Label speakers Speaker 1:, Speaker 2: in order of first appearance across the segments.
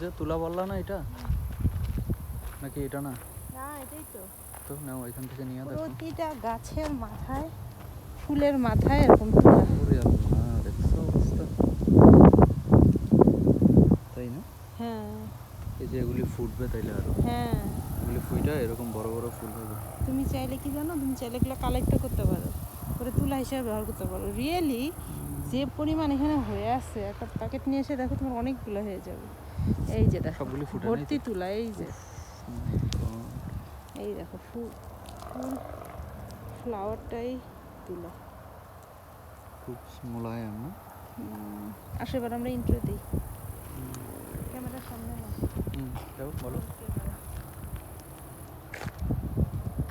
Speaker 1: যে তুলা বললা না এটা? নাকি এটা না?
Speaker 2: না এটাই তো।
Speaker 1: তো নাও এখান থেকে নিয়ে দেখো।
Speaker 2: প্রতিটা গাছের মাথায় ফুলের মাথায় এরকম তুলা।
Speaker 1: আল্লাহ দেখছ অবস্থা? তাই না?
Speaker 2: হ্যাঁ।
Speaker 1: এই যে এগুলি ফুটবে তাইলে আরও।
Speaker 2: হ্যাঁ।
Speaker 1: এগুলি ফুইটা এরকম বড় বড় ফুল হবে।
Speaker 2: তুমি চাইলে কি জানো? তুমি চাইলে এগুলো কালেক্টও করতে পারো। করে তুলা হিসেবে ব্যবহার করতে পারো। রিয়েলি যে পরিমাণ এখানে হয়ে আছে একটা প্যাকেট নিয়ে এসে দেখো তোমার অনেকগুলো হয়ে যাবে। এই যে দেখো
Speaker 1: সবগুলি ফুটে নাই
Speaker 2: ভর্তি তুলা এই যে। এই দেখো ফুল ফুল ফ্লাওয়ারটাই তুলা।
Speaker 1: খুব মোলায়েম না?
Speaker 2: এবার আমরা ইন্ট্রো দিই। ক্যামেরার সামনে না
Speaker 1: যাও বলো।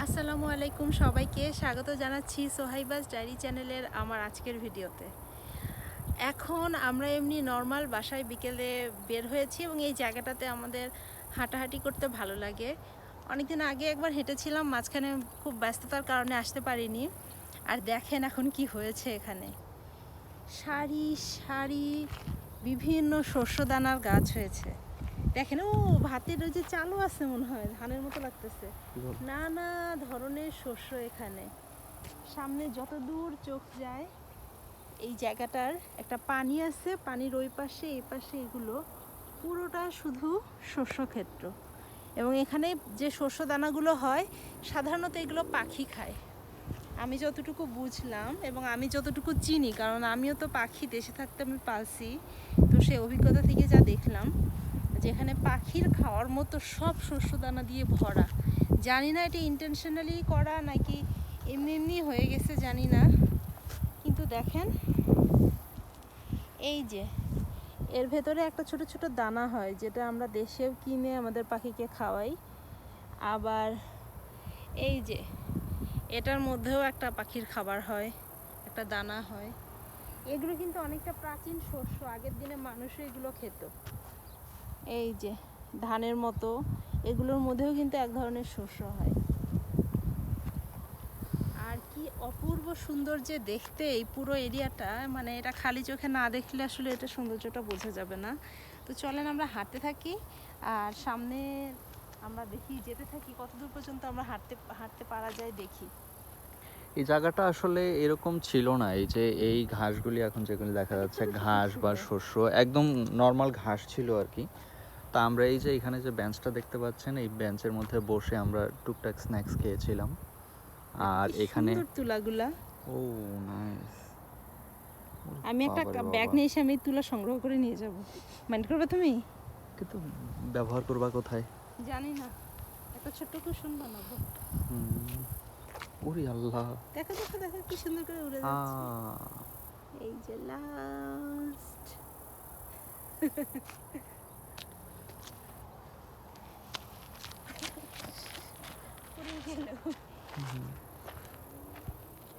Speaker 2: আসসালামু আলাইকুম সবাইকে স্বাগত জানাচ্ছি সোহাইবাস ডায়েরি চ্যানেলের আমার আজকের ভিডিওতে। এখন আমরা এমনি নর্মাল বাসায় বিকেলে বের হয়েছি এবং এই জায়গাটাতে আমাদের হাঁটাহাঁটি করতে ভালো লাগে। অনেকদিন আগে একবার হেঁটেছিলাম মাঝখানে খুব ব্যস্ততার কারণে আসতে পারিনি। আর দেখেন এখন কি হয়েছে এখানে। সারি সারি বিভিন্ন শস্যদানার গাছ হয়েছে। দেখেন ও ভাতের ওই যে চালও আছে মনে হয় ধানের মতো লাগতেছে। নানা ধরনের শস্য এখানে। সামনে যত দূর চোখ যায় এই জায়গাটার একটা পানি আছে, পানির ওই পাশে, এই পাশে এগুলো। পুরোটা শুধু শস্যক্ষেত্র। এবং এখানে যে শস্য দানাগুলো হয়, সাধারণত এগুলো পাখি খায়। আমি যতটুকু বুঝলাম এবং আমি যতটুকু চিনি, কারণ আমিও তো পাখি, দেশে থাকতে আমি পালছি তো সেই অভিজ্ঞতা থেকে যা দেখলাম, যেখানে পাখির খাওয়ার মতো সব শস্য দানা দিয়ে ভরা। জানি না এটা ইন্টেনশনালি করা নাকি এমনি এমনি হয়ে গেছে, জানি না। কিন্তু দেখেন, এই যে, এর ভেতরে একটা ছোট ছোট দানা হয়, যেটা আমরা দেশেও কিনে আমাদের পাখিকে খাওয়াই। আবার এই যে, এটার মধ্যেও একটা পাখির খাবার হয়, একটা দানা হয়। এগুলো কিন্তু অনেকটা প্রাচীন শস্য, আগের দিনে মানুষও এগুলো খেত। এই যে, ধানের মতো, এগুলোর মধ্যেও কিন্তু এক ধরনের শস্য হয়। অপূর্ব সুন্দর যে দেখতে এই পুরো এরিয়াটা মানে এটা খালি চোখে না দেখলে আসলে এটা সৌন্দর্যটা বোঝা যাবে না। তো চলেন আমরা হাঁটতে থাকি আর সামনে আমরা দেখি যেতে থাকি কতদূর পর্যন্ত আমরা হাঁটতে হাঁটতে পারা যায় দেখি।
Speaker 1: এই জায়গাটা আসলে এরকম ছিল না এই যে এই ঘাসগুলি এখন যেগুলি দেখা যাচ্ছে ঘাস বা শস্য একদম নর্মাল ঘাস ছিল আর কি। তা আমরা এই যে এখানে যে বেঞ্চটা দেখতে পাচ্ছেন এই বেঞ্চের মধ্যে বসে আমরা টুকটাক স্ন্যাক্স খেয়েছিলাম। আর এখানে
Speaker 2: তুলাগুলা।
Speaker 1: ও নাইস
Speaker 2: আমি একটা ব্যাগ নিয়ে এসে আমি তুলা সংগ্রহ করে নিয়ে যাব। মাইন্ড করবে তুমি?
Speaker 1: কিন্তু ব্যবহার করবা কোথায়?
Speaker 2: জানি না। একটা ছোট্ট কুশন বানাবো
Speaker 1: ওরে আল্লাহ।
Speaker 2: দেখো দেখো দেখো কি সুন্দর করে উড়ে যাচ্ছে। এই যে লাস্ট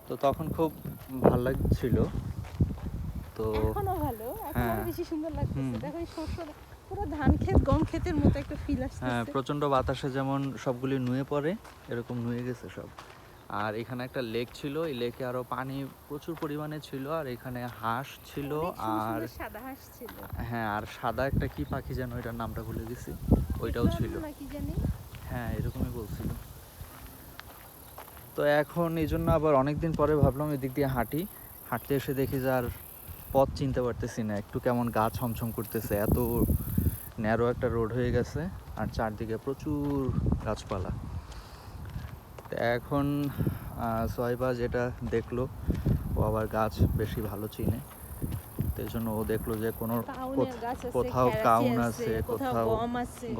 Speaker 1: তো তখন খুব ভালো লাগছিল। তো
Speaker 2: এখনও ভালো এখন
Speaker 1: হ্যাঁ।
Speaker 2: বেশি সুন্দর লাগতেছে। দেখো এই শস্য পুরো ধান ক্ষেত গম ক্ষেতের মতো একটা ফিল
Speaker 1: হ্যাঁ
Speaker 2: আসতেছে
Speaker 1: প্রচণ্ড বাতাসে যেমন সবগুলি নুয়ে পড়ে এরকম নুয়ে গেছে সব। আর এখানে একটা লেক ছিল এই লেকে আরও পানি প্রচুর পরিমাণে ছিল আর এখানে হাঁস ছিল আর
Speaker 2: সাদা হাঁস ছিল।
Speaker 1: হ্যাঁ আর সাদা একটা কি পাখি যেন এটার নামটা ভুলে গেছি। ওইটাও ছিল। হ্যাঁ এরকমই বলছিল। তো এখন এই জন্য আবার অনেক দিন পরে ভাবলাম এদিক দিয়ে হাঁটি। হাঁটতে এসে দেখি যে আর পথ চিনতে পারতেছি না একটু কেমন গা ছমছম করতেছে এত ন্যারো একটা রোড হয়ে গেছে আর চারদিকে প্রচুর গাছপালা। এখন আহ, সোহাইবা যেটা দেখল ও আবার গাছ বেশি ভালো চিনে। এই জন্য ও দেখল যে কোনো কোথাও কাউন আছে
Speaker 2: কোথাও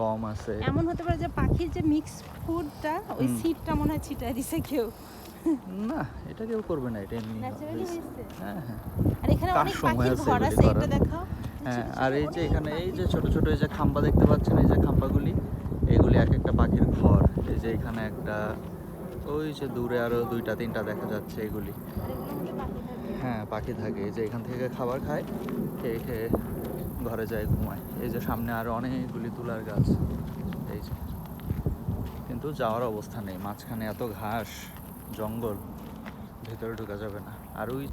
Speaker 2: গম আছে। এমন হতে পারে যে পাখির যে মিক্স ফুডটা ওই। সিডটা মনে হয় ছিটায় দিছে কেউ।
Speaker 1: না এটা কেউ করবে না এটা এমনি হ্যাঁ। হ্যাঁ
Speaker 2: আর এখানে অনেক পাখির ঘর আছে এটা? দেখাও।
Speaker 1: হ্যাঁ আর এই যে এখানে এই যে ছোট ছোট এই যে খাম্বা দেখতে পাচ্ছেন এই যে খাম্বাগুলি এগুলি এক একটা পাখির ঘর। এই যে এখানে একটা ওই যে দূরে আরও দুইটা তিনটা দেখা যাচ্ছে এগুলি। হ্যাঁ পাখি থাকে। যে এখান থেকে খাবার খায়, খেয়ে খেয়ে ঘরে যায়, ঘুমায়। এই যে সামনে আরও অনেকগুলি তুলার গাছ। এই যে। কিন্তু যাওয়ার অবস্থা নেই। মাঝখানে এত ঘাস, জঙ্গল, ভেতরে ঢোকা যাবে না। আর ওই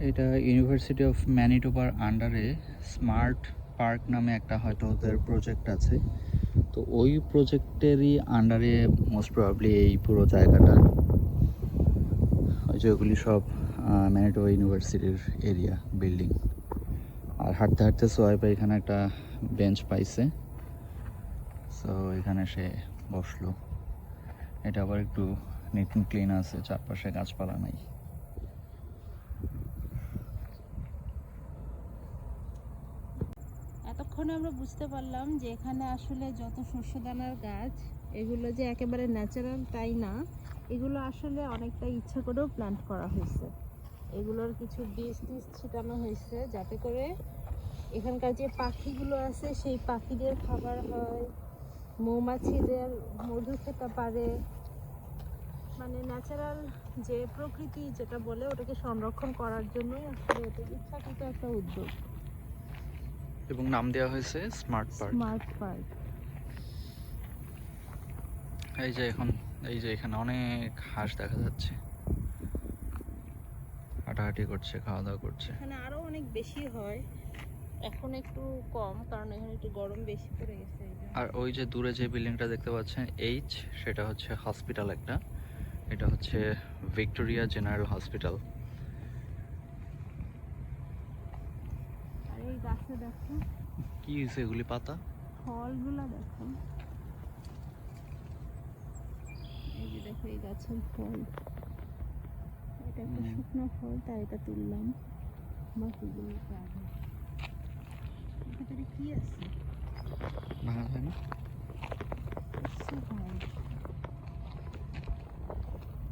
Speaker 1: এটা ইউনিভার্সিটি অফ ম্যানিটোবার আন্ডারে স্মার্ট পার্ক নামে একটা হয়তো ওদের প্রজেক্ট আছে। তো ওই প্রজেক্টেরই আন্ডারে মোস্ট প্রবাবলি এই পুরো জায়গাটা। ওই যে ওগুলি সব ম্যানিটোবা ইউনিভার্সিটির এরিয়া বিল্ডিং আর হাঁটতে হাঁটতে সোয়াইপা এখানে একটা বেঞ্চ পাইছে। সো এখানে সে বসল। এটা আবার একটু নিট ক্লিন আছে, চারপাশে গাছপালা নাই
Speaker 2: এতক্ষণে আমরা বুঝতে পারলাম যে এখানে আসলে যত শস্যদানার গাছ, এগুলো যে একেবারে ন্যাচারাল তাই না, এগুলো আসলে অনেকটা ইচ্ছা করেও প্ল্যান্ট করা হয়েছে। এগুলোর কিছু বীজ টিজ ছিটানো হয়েছে যাতে করে এখানকার যে পাখিগুলো আছে, সেই পাখিদের খাবার হয়, মৌমাছিদের মধু খেতে পারে। মানে ন্যাচারাল যে প্রকৃতি যেটা বলে, ওটাকে সংরক্ষণ করার জন্যই আসলে এটা ইচ্ছাকৃত একটা উদ্যোগ।
Speaker 1: এবং নাম দেওয়া হয়েছে স্মার্ট পার্ক
Speaker 2: স্মার্ট পার্ক
Speaker 1: এই যে এখন এই যে এখানে অনেক হাঁস দেখা যাচ্ছে। হাঁটাহাঁটি করছে খাওয়া দাওয়া করছে।
Speaker 2: এখানে আরও অনেক বেশি হয়। এখন একটু কম কারণ এখানে একটু গরম বেশি পড়ে গেছে।
Speaker 1: আর ওই যে দূরে যে বিল্ডিংটা দেখতে পাচ্ছেন এইচ সেটা হচ্ছে হসপিটাল একটা। এটা হচ্ছে ভিক্টোরিয়া জেনারেল হসপিটাল
Speaker 2: দেখো।
Speaker 1: কি হয়েছে এগুলি পাতা?
Speaker 2: ফলগুলো দেখো। এই যে দেখো এই গাছের ফল। এটা একটা শুকনো ফল তাই এটা তুললাম। ভিতরে কি আছে?
Speaker 1: ভাঙা যায় না?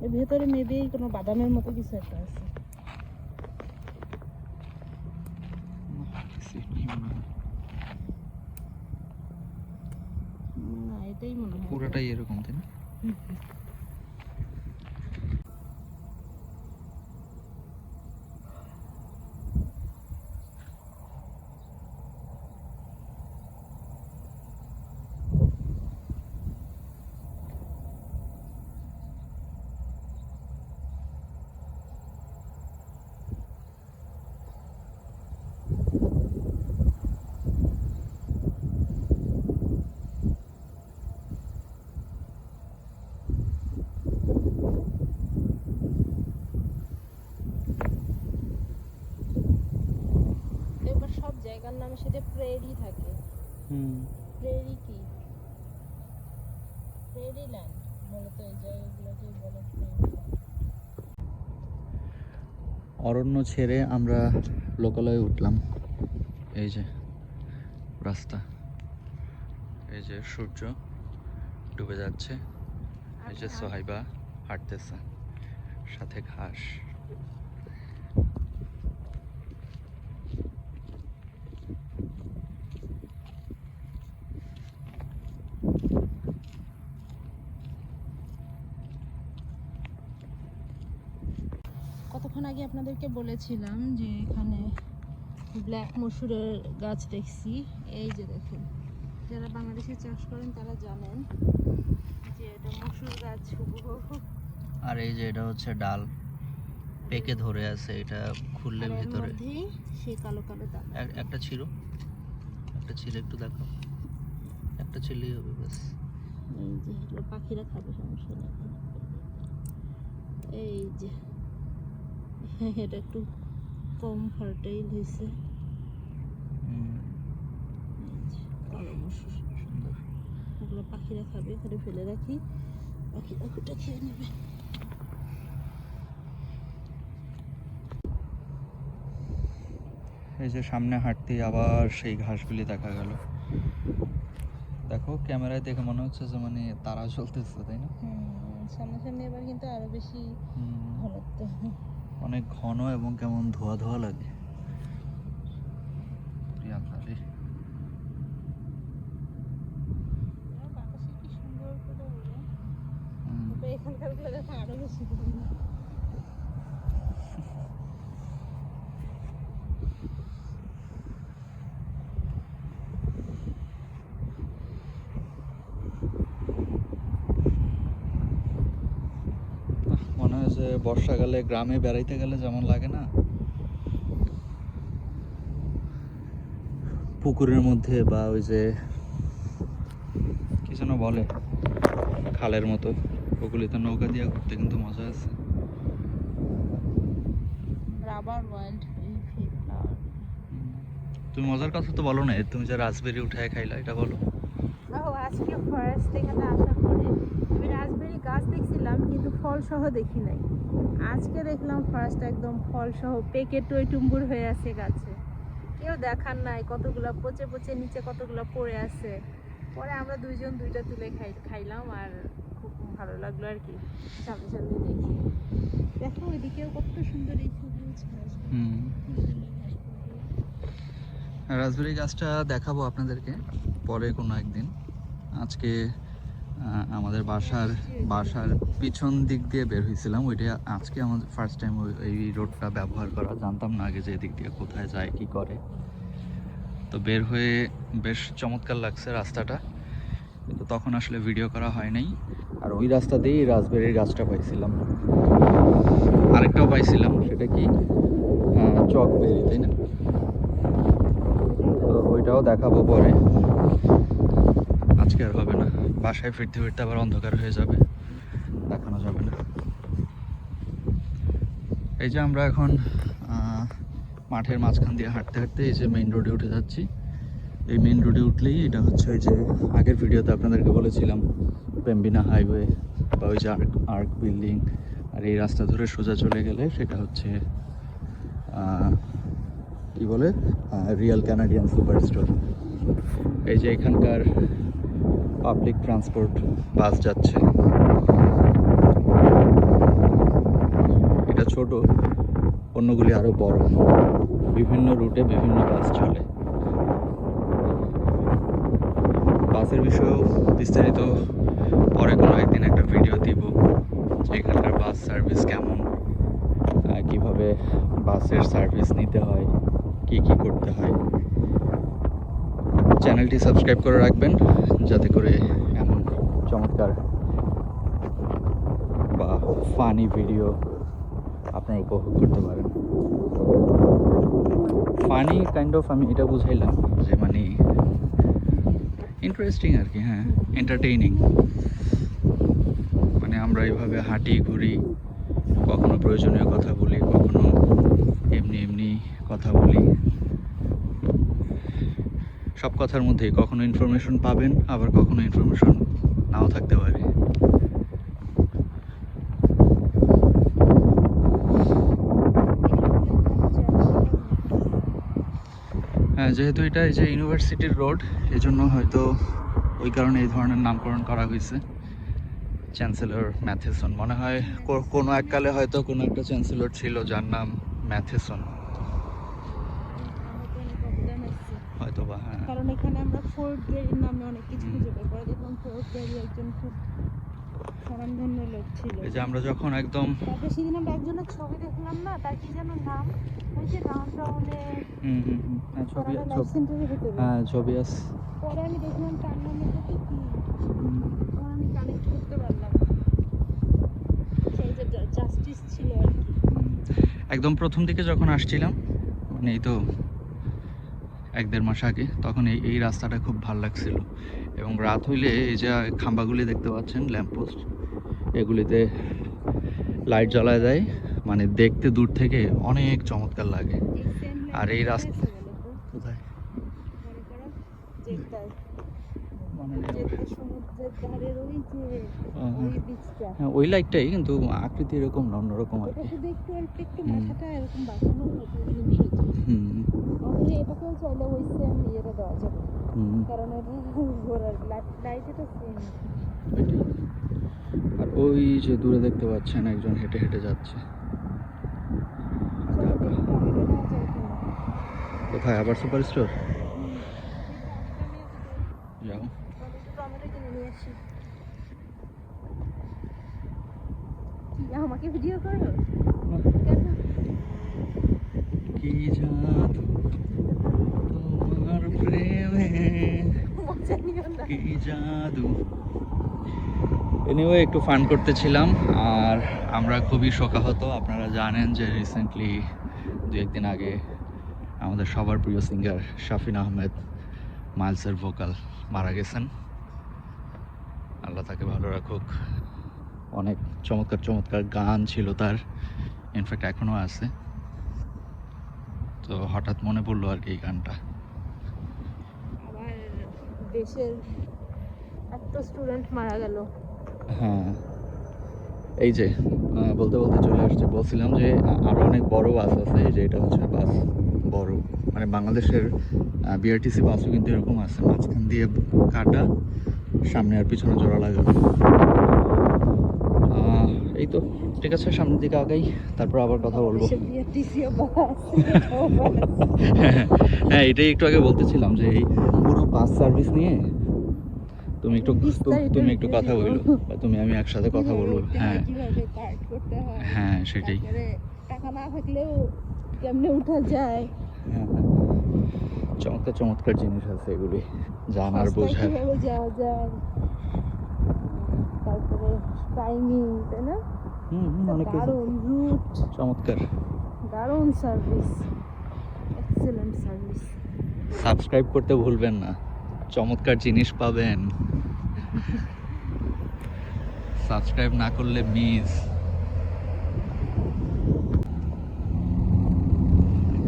Speaker 2: এর ভেতরে মেবি কোনো বাদামের মতো কিছু একটা আছে
Speaker 1: না, কিছুই নেই মনে হয়।
Speaker 2: না এটাই মনে হয়
Speaker 1: পুরোটাই এরকম তাই না
Speaker 2: এবার সব জায়গার নামের সাথে প্রেরি থাকে।
Speaker 1: হুম।
Speaker 2: প্রেরি কি? প্রেরি ল্যান্ড মূলত এই জায়গাগুলোকে বলে
Speaker 1: অরণ্য ছেড়ে আমরা লোকালয়ে উঠলাম। এই যে রাস্তা। এই যে সূর্য ডুবে যাচ্ছে। এই যে সোহাইবা হাঁটতেছে। সাথে ঘাস
Speaker 2: কতক্ষণ আগে আপনাদেরকে বলেছিলাম যে এখানে ব্ল্যাক মসুরের গাছ দেখছি। এই যে দেখুন যারা বাংলাদেশে চাষ করেন তারা জানেন যে এটা মসুর গাছ।
Speaker 1: আর এই যে এটা হচ্ছে ডাল। পেকে ধরে আছে এটা খুললে ভিতরে।
Speaker 2: সেই কালো কালো দাগ।
Speaker 1: একটা ছিল। একটা ছিল একটু দেখো একটা ছিলেই হবে ব্যাস।
Speaker 2: এই যে পাখিরা খাবে সমস্যা নেই। এই যে এটা একটু কম ফার্টাইল হয়েছে
Speaker 1: হুম,
Speaker 2: এই যে
Speaker 1: সুন্দর
Speaker 2: ওগুলো পাখিরা খাবে এখানে ফেলে রাখি। পাখিরা ওটা খেয়ে নেবে।
Speaker 1: এই যে সামনে হাঁটতেই আবার সেই ঘাসগুলি দেখা গেল। দেখো ক্যামেরায় দেখে মনে হচ্ছে যে মানে তারা চলতেছে তাই না?
Speaker 2: সামনাসামনি এবার কিন্তু আরও বেশি ঘনত্ব।
Speaker 1: অনেক ঘন এবং কেমন ধোয়া ধোয়া লাগে।
Speaker 2: এখানকার আরও বেশি।
Speaker 1: বর্ষাকালে গ্রামে বেড়াইতে গেলে যেমন লাগে না পুকুরের মধ্যে বা ওই যে কি যেন বলে খালের মতো ওগুলিতে নৌকা দিয়ে ঘুরতে কিন্তু মজা আছে। তুমি মজার কথা তো বলো না তুমি যে রাজবেরি উঠায় খাইলা এটা বলো।
Speaker 2: আজকে ফরেস্ট এখানে আসার পরে আমি রাজবেরি গাছ দেখছিলাম কিন্তু ফল সহ দেখি নাই। আজকে দেখলাম ফার্স্ট একদম ফল সহ পেকে টই টুম্বুর হয়ে আছে গাছে। কেউ দেখার নাই কতগুলো পচে পচে নিচে কতগুলা পড়ে আছে। পরে আমরা দুইজন দুইটা তুলে খাই খাইলাম আর খুব ভালো লাগল আর কি। সামনে সামনে দেখি। দেখো ওইদিকেও কত সুন্দর এই সবুজ
Speaker 1: রাসবেরি গাছটা দেখাবো আপনাদেরকে পরে কোনো একদিন। আজকে আমাদের বাসার বাসার পিছন দিক দিয়ে বের হয়েছিলাম। ওইটা আজকে আমাদের ফার্স্ট টাইম এই রোডটা ব্যবহার করা। জানতাম না আগে যে এদিক দিয়ে কোথায় যায়, কি করে। তো বের হয়ে বেশ চমৎকার লাগছে রাস্তাটা। কিন্তু তখন আসলে ভিডিও করা হয় নাই। আর ওই রাস্তা দিয়েই রাসবেরির গাছটা পাইছিলাম। আরেকটাও পাইছিলাম, সেটা কি? চক চকবেরি, তাই না? তো ওইটাও দেখাবো পরে। আজকে আর হবে না। বাসায় ফিরতে ফিরতে আবার অন্ধকার হয়ে যাবে। দেখানো যাবে না। এই যে আমরা এখন মাঠের মাঝখান দিয়ে হাঁটতে হাঁটতে এই যে মেইন রোডে উঠে যাচ্ছি। এই মেইন রোডে উঠলেই এটা হচ্ছে ওই যে আগের ভিডিওতে আপনাদেরকে বলেছিলাম পেম্বিনা হাইওয়ে বা ওই যে আর্ক আর্ক বিল্ডিং আর এই রাস্তা ধরে সোজা চলে গেলে সেটা হচ্ছে কি বলে? রিয়েল ক্যানাডিয়ান সুপার স্টোর এই যে এখানকার পাবলিক ট্রান্সপোর্ট বাস যাচ্ছে। এটা ছোট, অন্যগুলি আরও বড়। বিভিন্ন রুটে বিভিন্ন বাস চলে। বাসের বিষয়েও বিস্তারিত পরে কোনো একদিন একটা ভিডিও দিব এখানকার বাস সার্ভিস কেমন কীভাবে বাসের সার্ভিস নিতে হয়, কি কি করতে হয়। চ্যানেলটি সাবস্ক্রাইব করে রাখবেন যাতে করে এমন চমৎকার বা ফানি ভিডিও আপনারা উপভোগ করতে পারেন। ফানি কাইন্ড অফ আমি এটা বুঝাইলাম যে মানে ইন্টারেস্টিং আর কি হ্যাঁ এন্টারটেইনিং মানে আমরা এইভাবে হাঁটি ঘুরি, কখনো প্রয়োজনীয় কথা বলি, কখনো এমনি এমনি কথা বলি। সব কথার মধ্যেই কখনো ইনফরমেশন পাবেন, আবার কখনো ইনফরমেশন নাও থাকতে পারে। হ্যাঁ যেহেতু এটা এই যে ইউনিভার্সিটির রোড এই জন্য হয়তো ওই কারণে এই ধরনের নামকরণ করা হয়েছে। চ্যান্সেলর ম্যাথেসন মনে হয় কোনো এককালে হয়তো কোনো একটা চ্যান্সেলর ছিল যার নাম ম্যাথেসন হয়তো বা হ্যাঁ।
Speaker 2: কারণ এখানে আমরা ফোর্ট গ্রেডির নামে অনেক কিছু খুঁজে পাই পরে দেখলাম ফোর্ট গ্রেডি একজন খুব স্বনামধন্য লোক ছিল।
Speaker 1: এই যে আমরা যখন একদম
Speaker 2: তারপরে সেদিন আমরা একজনের ছবি দেখলাম না তার কি যেন নাম? ওই যে ডাউন টাউনে
Speaker 1: হুম হুম হুম। হ্যাঁ ছবি ছবি হ্যাঁ ছবি আছে।
Speaker 2: পরে আমি দেখলাম তার নামে কত কি। তখন আমি কানেক্ট করতে পারলাম সেই যে জাস্টিস ছিল আর কি।
Speaker 1: একদম প্রথম দিকে যখন আসছিলাম মানে এই তো এক দেড় মাস আগে তখন এই এই রাস্তাটা খুব ভালো লাগছিল এবং রাত হইলে এই যে খাম্বাগুলি দেখতে পাচ্ছেন ল্যাম্পপোস্ট এগুলিতে লাইট জ্বলা যায় মানে দেখতে দূর থেকে অনেক চমৎকার লাগে আর এই রাস্তা- কোথায়
Speaker 2: মনে
Speaker 1: মনে
Speaker 2: ওই। ওই বীজটা
Speaker 1: ওই লাইটটাই কিন্তু আকৃতি এরকম না অন্যরকম আর কি হুম।
Speaker 2: তাহলে এটাকেও চাইলে ওই সেম ইয়েটা দেওয়া যাবে। কারণ এটা ঘোরার লাইট এটা সেম
Speaker 1: আর ওই যে দূরে দেখতে পাচ্ছেন একজন হেঁটে হেঁটে যাচ্ছে। কোথায়? আবার সুপার স্টোর? যাও।
Speaker 2: আমাকে ভিডিও করো?
Speaker 1: কি জাদু? তোমার প্রেমে কি জাদু। এনিওয়ে একটু ফান করতেছিলাম আর আমরা খুবই শোকাহত। আপনারা জানেন যে রিসেন্টলি দু একদিন আগে আমাদের সবার প্রিয় সিঙ্গার শাফিন আহমেদ মাইলসের ভোকাল মারা গেছেন। আল্লাহ তাকে ভালো রাখুক। অনেক চমৎকার চমৎকার গান ছিল তার। ইনফ্যাক্ট এখনও আছে। তো হঠাৎ মনে পড়ল আর কি এই গানটা।
Speaker 2: আবার দেশের এত স্টুডেন্ট মারা গেল।
Speaker 1: হ্যাঁ। এই যে বলতে বলতে চলে আসছে। বলছিলাম যে আ- আরও অনেক বড় বাস আছে। এই যে এটা হচ্ছে বাস বড়। মানে বাংলাদেশের বিআরটিসি বাসও কিন্তু এরকম আছে। মাঝখান দিয়ে কাটা সামনে আর পিছনে জোড়া লাগানো। এই তো। ঠিক আছে সামনের দিকে আগাই তারপর আবার কথা বলব। হ্যাঁ এটাই একটু আগে বলতেছিলাম যে এই পুরো বাস সার্ভিস নিয়ে তুমি একটু তুমি একটু কথা বলো। বা তুমি আমি একসাথে কথা বলব।
Speaker 2: হ্যাঁ
Speaker 1: হয়। সেটাই।
Speaker 2: টাকা না থাকলেও কেমনে উঠা যায়।
Speaker 1: হ্যাঁ, হ্যাঁ। চমৎকার চমৎকার জিনিস আছে এগুলি। জানার বোঝার।
Speaker 2: যাওয়া যায়। তারপরে টাইমিং তাই না? দারুণ রুট
Speaker 1: চমৎকার।
Speaker 2: দারুণ সার্ভিস এক্সেলেন্ট সার্ভিস
Speaker 1: সাবস্ক্রাইব করতে ভুলবেন না। চমৎকার জিনিস পাবেন। সাবস্ক্রাইব না করলে মিস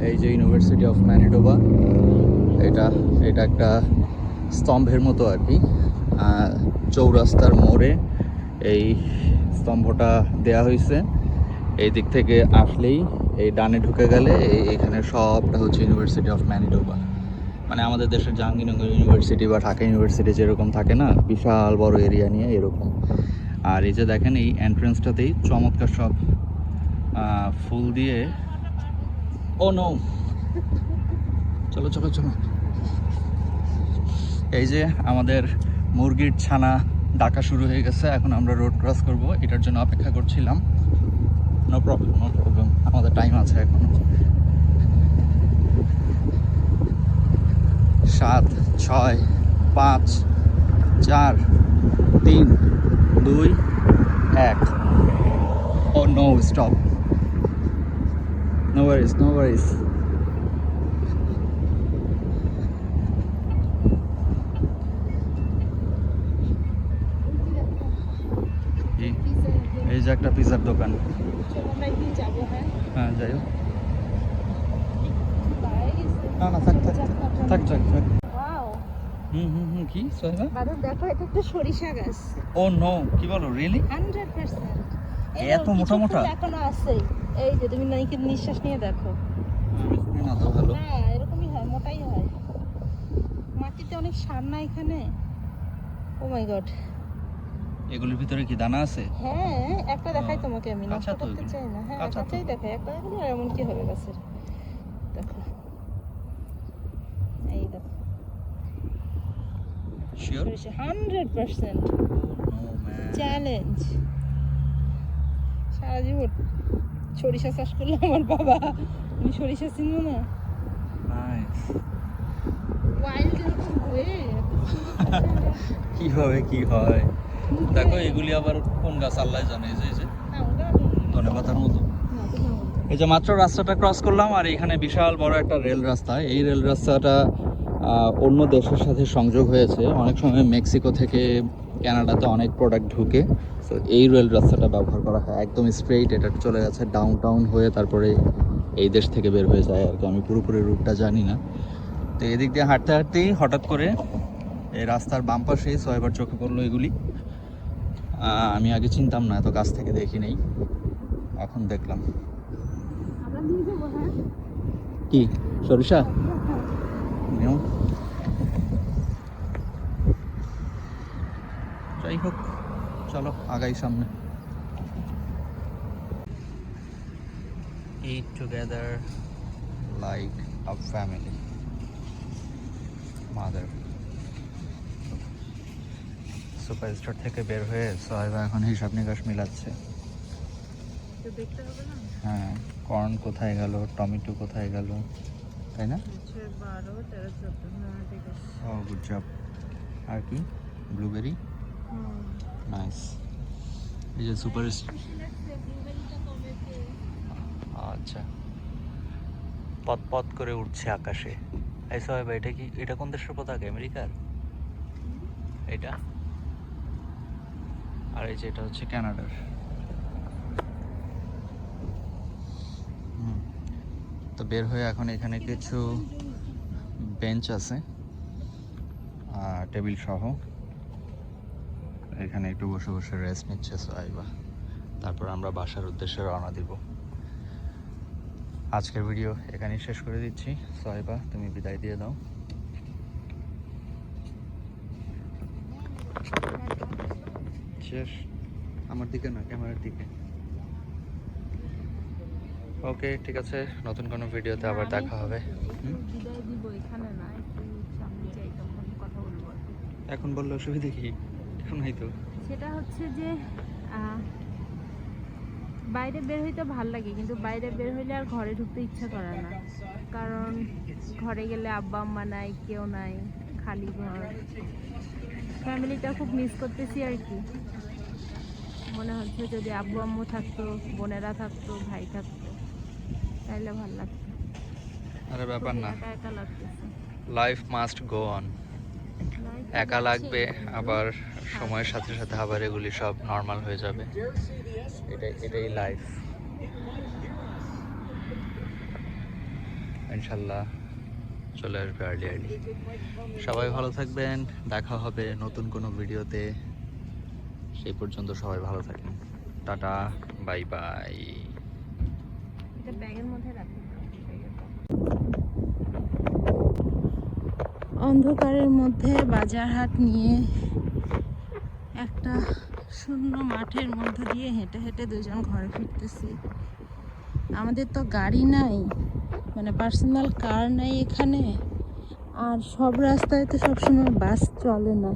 Speaker 1: এই যে ইউনিভার্সিটি অফ ম্যানিটোবা এটা এটা একটা স্তম্ভের মতো আর কি। চৌরাস্তার মোড়ে এই স্তম্ভটা দেয়া হয়েছে এই দিক থেকে আসলেই এই ডানে ঢুকে গেলে এখানে সবটা হচ্ছে ইউনিভার্সিটি অফ ম্যানিটোবা মানে আমাদের দেশের জাহাঙ্গীরনগর ইউনিভার্সিটি বা ঢাকা ইউনিভার্সিটি যেরকম থাকে না, বিশাল বড় এরিয়া নিয়ে এরকম। আর এই যে দেখেন, এই এন্ট্রেন্সটাতেই চমৎকার সব ফুল দিয়ে ও নো চলো চলো চলো। এই যে আমাদের মুরগির ছানা ডাকা শুরু হয়ে গেছে, এখন আমরা রোড ক্রস করব, এটার জন্য অপেক্ষা করছিলাম। নো প্রবলেম নো প্রবলেম আমাদের টাইম আছে এখনও। সাত, ছয়, পাঁচ, চার, তিন, দুই, এক। ও no stop no worries no worries যে একটা পিজার দোকান।
Speaker 2: চলো আমরা একদিন যাব হ্যাঁ?
Speaker 1: হ্যাঁ যাই হোক।
Speaker 2: পায়ে
Speaker 1: না না থাক থাক। থাক থাক থাক। হুম হুম হুম কি? সোহেবা
Speaker 2: বাদল দেখো এটা একটা সরিষা গাছ।
Speaker 1: ও নো কি বলো রিয়েলি এত মোটা মোটা?
Speaker 2: এখনও আছে এই যে তুমি নিঃশ্বাস নিয়ে দেখো।
Speaker 1: না তো ভালো।
Speaker 2: হ্যাঁ এরকমই হয় মোটাই হয়। মাটিতে অনেক সার না এখানে? ও মাই গড
Speaker 1: এগুলির ভিতরে কি দানা আছে?
Speaker 2: হ্যাঁ একটা দেখাই তোমাকে আমি নষ্ট করতে চাই না। হ্যাঁ
Speaker 1: কাঁচা
Speaker 2: কাঁচাই দেখাই একটা আর এমন কি হবে গাছের? দেখো। এই দেখো।
Speaker 1: শিওর
Speaker 2: সরিষা hundred percent
Speaker 1: no man
Speaker 2: challenge সারা জীবন সরিষা চাষ করল আমার বাবা। আমি সরিষা চিনবো না? এরকম হয়ে?
Speaker 1: কি হয়? দেখো, এগুলি আবার কোন গাছ? আল্লাহ জানে, এই যে এই যে। ধনে পাতার মতো। এই যে মাত্র রাস্তাটা ক্রস করলাম, আর এখানে বিশাল বড় একটা রেল রাস্তা। এই রেল রাস্তাটা অন্য দেশের সাথে সংযোগ হয়েছে। অনেক সময় মেক্সিকো থেকে কানাডাতে অনেক প্রোডাক্ট ঢুকে। তো এই রেল রাস্তাটা ব্যবহার করা হয়। একদম স্ট্রেইট এটা চলে গেছে ডাউন টাউন হয়ে তারপরে এই দেশ থেকে বের হয়ে যায় আর কি। আমি পুরোপুরি রুটটা জানি না। তো এদিক দিয়ে হাঁটতে হাঁটতেই হঠাৎ করে এই রাস্তার বাম পাশেই ছয়বার চোখে পড়ল এগুলি। আমি আগে চিনতাম না, এত কাছ থেকে দেখি নেই। এখন দেখলাম। কি? সরিষা? যাই হোক, চলো, আগাই সামনে। Eat together like a family, mother. Super store থেকে বের হয়ে সোহেবা এখন হিসাব নিকাশ মিলাচ্ছে। হ্যাঁ কর্ন কোথায় গেল টমেটো কোথায় গেল তাই না?
Speaker 2: হ্যাঁ
Speaker 1: ও গুড জব আর কি? ব্লুবেরি নাইস এই যে সুপার
Speaker 2: কমেছে
Speaker 1: আচ্ছা। পথ পথ করে উঠছে আকাশে। এই সোহেব এটা কি এটা কোন দেশের পতাকা? আমেরিকার? এটা? আর এই যে এটা হচ্ছে ক্যানাডার তো বের হয়ে এখন এখানে কিছু বেঞ্চ আছে টেবিল সহ। এখানে একটু বসে বসে রেস্ট নিচ্ছে সোহাইবা তারপর আমরা বাসার উদ্দেশ্যে রওনা দিব। আজকের ভিডিও এখানেই শেষ করে দিচ্ছি সোহাইবা তুমি বিদায় দিয়ে দাও। শেষ। আমার দিকে না ক্যামেরার দিকে। ওকে ঠিক আছে। নতুন কোনো ভিডিওতে আবার দেখা হবে।
Speaker 2: এখানে
Speaker 1: বললে অসুবিধা কি? এখন এই তো।
Speaker 2: সেটা হচ্ছে যে বাইরে বের হইতে ভালো লাগে কিন্তু বাইরে বের হইলে আর ঘরে ঢুকতে ইচ্ছা করে না। কারণ ঘরে গেলে আব্বা আম্মা নাই কেউ নাই খালি ঘর। ফ্যামিলিটা খুব মিস করতেছি আর কি। মনে হচ্ছে যদি আব্বু আম্মু থাকতো বোনেরা থাকতো ভাই থাকতো তাইলে ভালো লাগতো।
Speaker 1: আরে ব্যাপার না।
Speaker 2: একা একা লাগতেছে।
Speaker 1: লাইফ মাস্ট গো অন একা লাগবে আবার সময়ের সাথে সাথে আবার এগুলি সব নর্মাল হয়ে যাবে। এটাই এটাই লাইফ ইনশাল্লাহ। চলে আসবে আর্লি আর্লি সবাই ভালো থাকবেন, দেখা হবে নতুন কোনো ভিডিওতে। সেই পর্যন্ত সবাই ভালো থাকেন টাটা, বাই বাই।
Speaker 2: অন্ধকারের মধ্যে বাজার হাট নিয়ে একটা শূন্য মাঠের মধ্য দিয়ে হেঁটে হেঁটে দুজন ঘরে ফিরতেছি। আমাদের তো গাড়ি নাই। মানে পার্সোনাল কার নাই এখানে। আর সব রাস্তায় তো সবসময় বাস চলে না।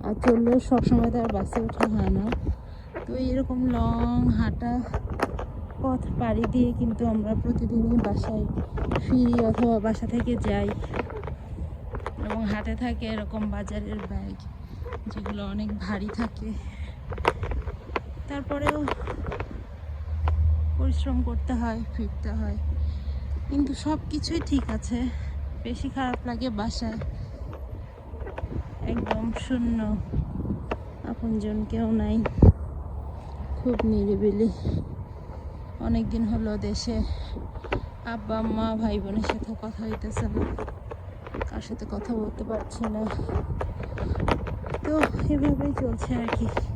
Speaker 2: আর চললেও সবসময় তো আর বাসে ওঠা হয় না। তো এরকম লং হাঁটা পথ পাড়ি দিয়ে কিন্তু আমরা প্রতিদিনই বাসায় ফিরি অথবা বাসা থেকে যাই। এবং হাতে থাকে এরকম বাজারের ব্যাগ যেগুলো অনেক ভারী থাকে। তারপরেও পরিশ্রম করতে হয়, ফিরতে হয়। কিন্তু সব কিছুই ঠিক আছে। বেশি খারাপ লাগে বাসায়। একদম শূন্য। আপনজন কেউ নাই। খুব নিরিবিলি। অনেক দিন হলো দেশে। আব্বা, মা ভাই বোনের সাথে কথা হইতেছে না। কার সাথে কথা বলতে পারছি না। তো এভাবেই চলছে আর কি।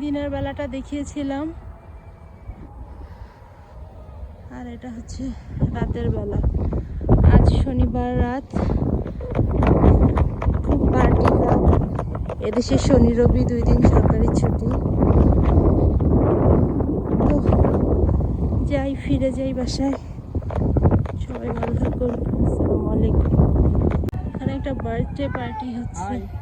Speaker 2: দিনের বেলাটা দেখিয়েছিলাম। আর এটা হচ্ছে রাতের বেলা। আজ শনিবার রাত। খুব পার্টি রাত। এদেশে শনি, রবি দুই দিন সরকারি ছুটি। তো যাই, ফিরে যাই বাসায়। সবাই ভালো থাকুন। আসসালামু আলাইকুম। এখানে একটা বার্থডে পার্টি হচ্ছে।